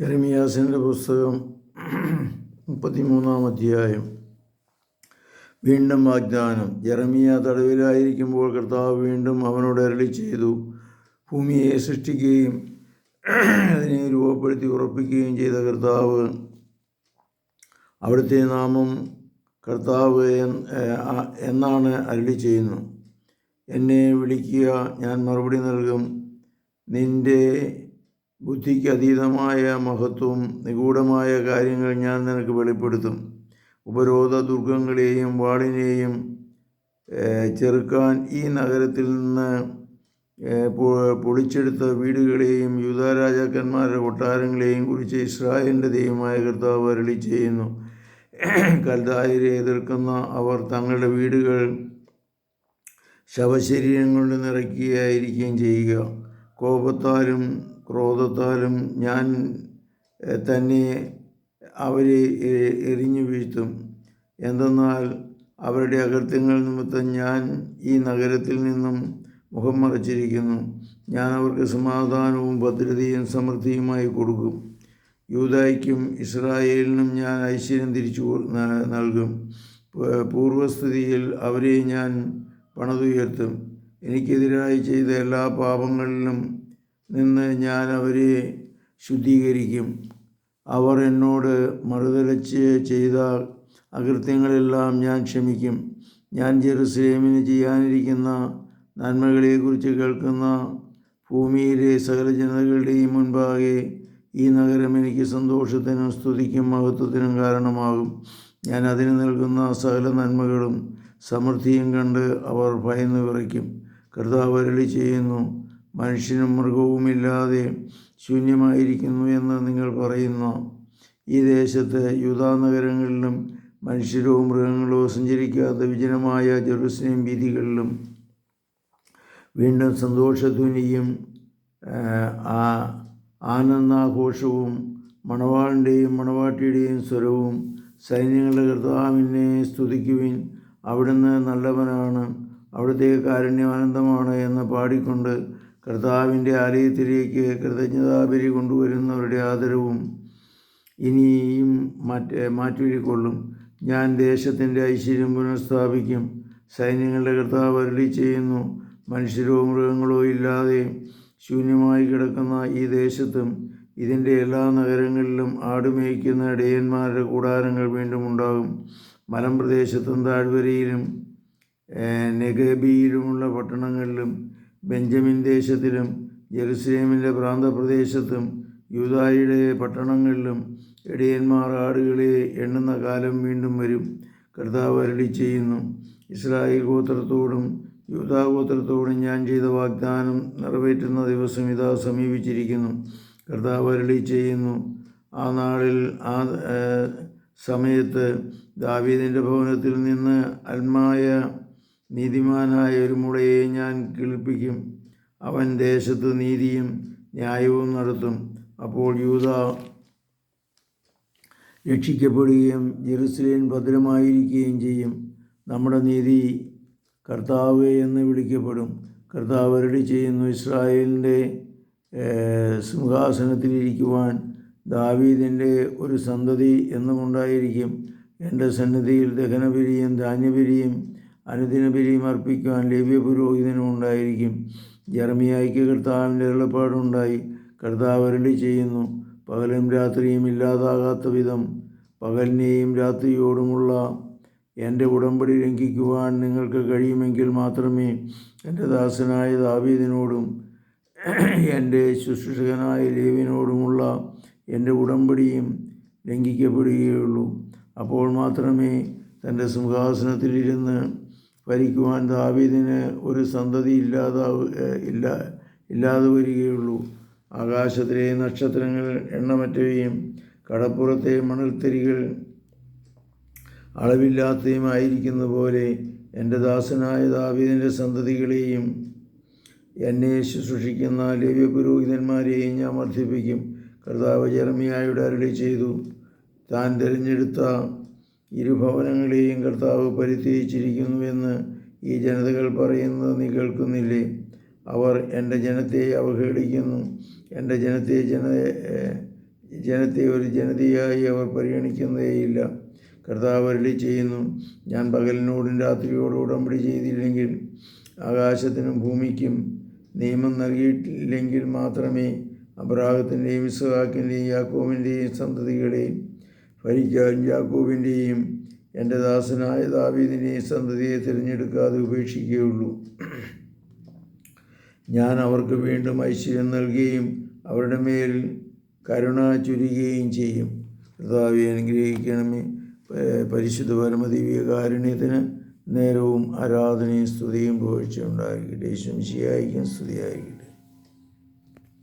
യെരമിയാസിന്റെ പുസ്തകം മുപ്പത്തിമൂന്നാം അധ്യായം. വീണ്ടും വാഗ്ദാനം. ജെറമിയ തടവിലായിരിക്കുമ്പോൾ കർത്താവ് വീണ്ടും അവനോട് അരളി ചെയ്തു. ഭൂമിയെ സൃഷ്ടിക്കുകയും അതിനെ രൂപപ്പെടുത്തി ഉറപ്പിക്കുകയും ചെയ്ത കർത്താവ് അവിടുത്തെ നാമം കർത്താവ് എന്നാണ് അരളി ചെയ്യുന്നു. എന്നെ വിളിക്കുക ഞാൻ മറുപടി നൽകും. നിന്റെ ബുദ്ധിക്ക് അതീതമായ മഹത്വവും നിഗൂഢമായ കാര്യങ്ങൾ ഞാൻ നിനക്ക് വെളിപ്പെടുത്തും. ഉപരോധ ദുർഗങ്ങളെയും വാളിനെയും ചെറുക്കാൻ ഈ നഗരത്തിൽ നിന്ന് പൊളിച്ചെടുത്ത വീടുകളെയും യുദ്ധരാജാക്കന്മാരുടെ കൊട്ടാരങ്ങളെയും കുറിച്ച് ഇസ്രായേലിന്റെ ദൈവമായ കർത്താവ് അരളി ചെയ്യുന്നു. കൽദായരെ എതിർക്കുന്ന അവർ തങ്ങളുടെ വീടുകൾ ശവശരീരം കൊണ്ട് നിറയ്ക്കുകയായിരിക്കുകയും ചെയ്യുക. കോപത്താലും ക്രോധത്താലും ഞാൻ തന്നെ അവരെ എറിഞ്ഞു വീഴ്ത്തും. എന്തെന്നാൽ അവരുടെ അകൃത്യങ്ങൾ നിമിത്തം ഞാൻ ഈ നഗരത്തിൽ നിന്നും മുഖം മറച്ചിരിക്കുന്നു. ഞാൻ അവർക്ക് സമാധാനവും ഭദ്രതയും സമൃദ്ധിയുമായി കൊടുക്കും. യൂതായ്ക്കും ഇസ്രായേലിനും ഞാൻ ഐശ്വര്യം തിരിച്ചു നൽകും. പൂർവസ്ഥിതിയിൽ അവരെ ഞാൻ പണിതുയർത്തും. എനിക്കെതിരായി ചെയ്ത എല്ലാ പാപങ്ങളിലും നിന്ന് ഞാൻ അവരെ ശുദ്ധീകരിക്കും. അവർ എന്നോട് മറുതലച്ച് ചെയ്ത അകൃത്യങ്ങളെല്ലാം ഞാൻ ക്ഷമിക്കും. ഞാൻ ജെറുസലേമിന് ചെയ്യാനിരിക്കുന്ന നന്മകളെക്കുറിച്ച് കേൾക്കുന്ന ഭൂമിയിലെ സകല ജനതകളുടെയും മുൻപാകെ ഈ നഗരം എനിക്ക് സന്തോഷത്തിനും സ്തുതിക്കും മഹത്വത്തിനും കാരണമാകും. ഞാൻ അതിന് നൽകുന്ന സകല നന്മകളും സമൃദ്ധിയും കണ്ട് അവർ ഭയന്ന് വിറയ്ക്കും. കർത്താവ് അരുളി ചെയ്യുന്നു മനുഷ്യനും മൃഗവുമില്ലാതെ ശൂന്യമായിരിക്കുന്നു എന്ന് നിങ്ങൾ പറയുന്നു. ഈ ദേശത്ത് യൂതാ നഗരങ്ങളിലും മനുഷ്യരോ മൃഗങ്ങളോ സഞ്ചരിക്കാത്ത വിജനമായ ജെറുസലേം വീതികളിലും വീണ്ടും സന്തോഷധ്വനിയും ആനന്ദാഘോഷവും മണവാളിന്റെയും മണവാട്ടിയുടെയും സ്വരവും സൈന്യങ്ങളുടെ കർത്താവിനെ സ്തുതിക്കുവിൻ. അവിടുന്ന് നല്ലവനാണ് അവിടുത്തെ കാരുണ്യം എന്ന് പാടിക്കൊണ്ട് കർത്താവിന്റെ ആലയത്തിലേക്ക് കൃതജ്ഞതാപരി കൊണ്ടുവരുന്നവരുടെ ആദരവും ഇനിയും മാറ്റ മാറ്റിക്കൊള്ളും ഞാൻ ദേശത്തിന്റെ ഐശ്വര്യം പുനഃസ്ഥാപിക്കും. സൈന്യങ്ങളുടെ കർത്താവ് അരളി ചെയ്യുന്നു. മനുഷ്യരോ മൃഗങ്ങളോ ഇല്ലാതെ ശൂന്യമായി കിടക്കുന്ന ഈ ദേശത്തും ഇതിന്റെ എല്ലാ നഗരങ്ങളിലും ആടുമേയ്ക്കുന്ന ഇടയന്മാരുടെ കൂടാരങ്ങൾ വീണ്ടും ഉണ്ടാകും. മലമ്പ്രദേശത്തും താഴ്വരയിലും നെഗബിയിലുമുള്ള പട്ടണങ്ങളിലും ബെഞ്ചമിൻ ദേശത്തിലും ജെറുസലേമിന്റെ പ്രാന്തപ്രദേശത്തും യൂതായുടെ പട്ടണങ്ങളിലും ഇടയന്മാർ ആടുകളെ എണ്ണുന്ന കാലം വീണ്ടും വരും. കർത്താവ് അരളി ചെയ്യുന്നു ഇസ്രായേൽ ഗോത്രത്തോടും യൂതാഗോത്രത്തോടും ഞാൻ ചെയ്ത വാഗ്ദാനം നിറവേറ്റുന്ന ദിവസം ഇതാ സമീപിച്ചിരിക്കുന്നു. കർത്താവ് അരളി ചെയ്യുന്നു ആ നാളിൽ ആ സമയത്ത് ദാവീദിന്റെ ഭവനത്തിൽ നിന്ന് അൽമായ നീതിമാനായ ഒരു മുളയെ ഞാൻ കിളിപ്പിക്കും. അവൻ ദേശത്ത് നീതിയും ന്യായവും നടത്തും. അപ്പോൾ യൂത രക്ഷിക്കപ്പെടുകയും ജെറുസലേം ഭദ്രമായിരിക്കുകയും ചെയ്യും. നമ്മുടെ നീതി കർത്താവ് എന്ന് വിളിക്കപ്പെടും. കർത്താവ് അരടി ചെയ്യുന്നു ഇസ്രായേലിന്റെ സിംഹാസനത്തിലിരിക്കുവാൻ ദാവീദിന്റെ ഒരു സന്തതി എന്നുമുണ്ടായിരിക്കും. എന്റെ സന്നിധിയിൽ ദഹനബലിയും ധാന്യബലിയും അനുദിനബലിയും അർപ്പിക്കുവാൻ ലേവ്യ പുരോഹിതനും ഉണ്ടായിരിക്കും. ജർമിയായിക്ക് കർത്താവിന്റെ എളുപ്പാടുണ്ടായി കർത്താവ് അരളി ചെയ്യുന്നു പകലും രാത്രിയും ഇല്ലാതാകാത്ത വിധം പകലിനെയും രാത്രിയോടുമുള്ള എന്റെ ഉടമ്പടി ലംഘിക്കുവാൻ നിങ്ങൾക്ക് കഴിയുമെങ്കിൽ മാത്രമേ എന്റെ ദാസനായ ദാവീദിനോടും എന്റെ ശുശ്രൂഷകനായ ലേവിനോടുമുള്ള എന്റെ ഉടമ്പടിയും ലംഘിക്കപ്പെടുകയുള്ളൂ. അപ്പോൾ മാത്രമേ തന്റെ സിംഹാസനത്തിലിരുന്ന് ഭരിക്കുവാൻ ദാവീദിന് ഒരു സന്തതി ഇല്ലാതാവ ഇല്ല ഇല്ലാതെ വരികയുള്ളൂ. ആകാശത്തിലെ നക്ഷത്രങ്ങൾ എണ്ണമറ്റവയും കടപ്പുറത്തെ മണൽത്തരികൾ അളവില്ലാത്തതുമായിരിക്കുന്ന പോലെ എന്റെ ദാസനായ ദാവീദിന്റെ സന്തതികളെയും എന്നെ ശുശ്രൂഷിക്കുന്ന ലേവ്യ പുരോഹിതന്മാരെയും ഞാൻ വർദ്ധിപ്പിക്കും കർത്താവ് ജർമിയായുടെ അരളി ചെയ്തു. താൻ തിരഞ്ഞെടുത്ത ഇരുഭവനങ്ങളെയും കർത്താവ് പരിത്യജിച്ചിരിക്കുന്നുവെന്ന് ഈ ജനതകൾ പറയുന്നത് നീ കേൾക്കുന്നില്ലേ? അവർ എന്റെ ജനത്തെ അവഹേളിക്കുന്നു. എന്റെ ജനത്തെ ജന ജനത്തെ ഒരു ജനതയായി അവർ പരിഗണിക്കുന്നതേയില്ല കർത്താവ് അരുളി ചെയ്യുന്നു ഞാൻ പകലിനോടും രാത്രിയോടും ഉടമ്പടി ചെയ്തില്ലെങ്കിൽ ആകാശത്തിനും ഭൂമിക്കും നിയമം നൽകിയിട്ടില്ലെങ്കിൽ മാത്രമേ അബ്രാഹത്തിന്റെയും ഇസ്ഹാക്കിന്റെയും യാക്കോവിന്റെയും സന്തതികളെയും ഭരിക്കാൻ യാക്കോബിന്റെയും എന്റെ ദാസനായ ദാവീദിന്റെയും സന്തതിയെ തിരഞ്ഞെടുക്കാതെ ഉപേക്ഷിക്കുകയുള്ളൂ. ഞാൻ അവർക്ക് വീണ്ടും ഐശ്വര്യം നൽകുകയും അവരുടെ മേൽ കരുണ ചുരുകയും ചെയ്യും. കർത്താവെ അനുഗ്രഹിക്കണമേ. പരിശുദ്ധ പരമദിവ്യ കാരുണ്യത്തിന് നേരവും ആരാധനയും സ്തുതിയും ഉണ്ടായിരിക്കട്ടെ. ശംശിയായിരിക്കും സ്തുതിയായിരിക്കും.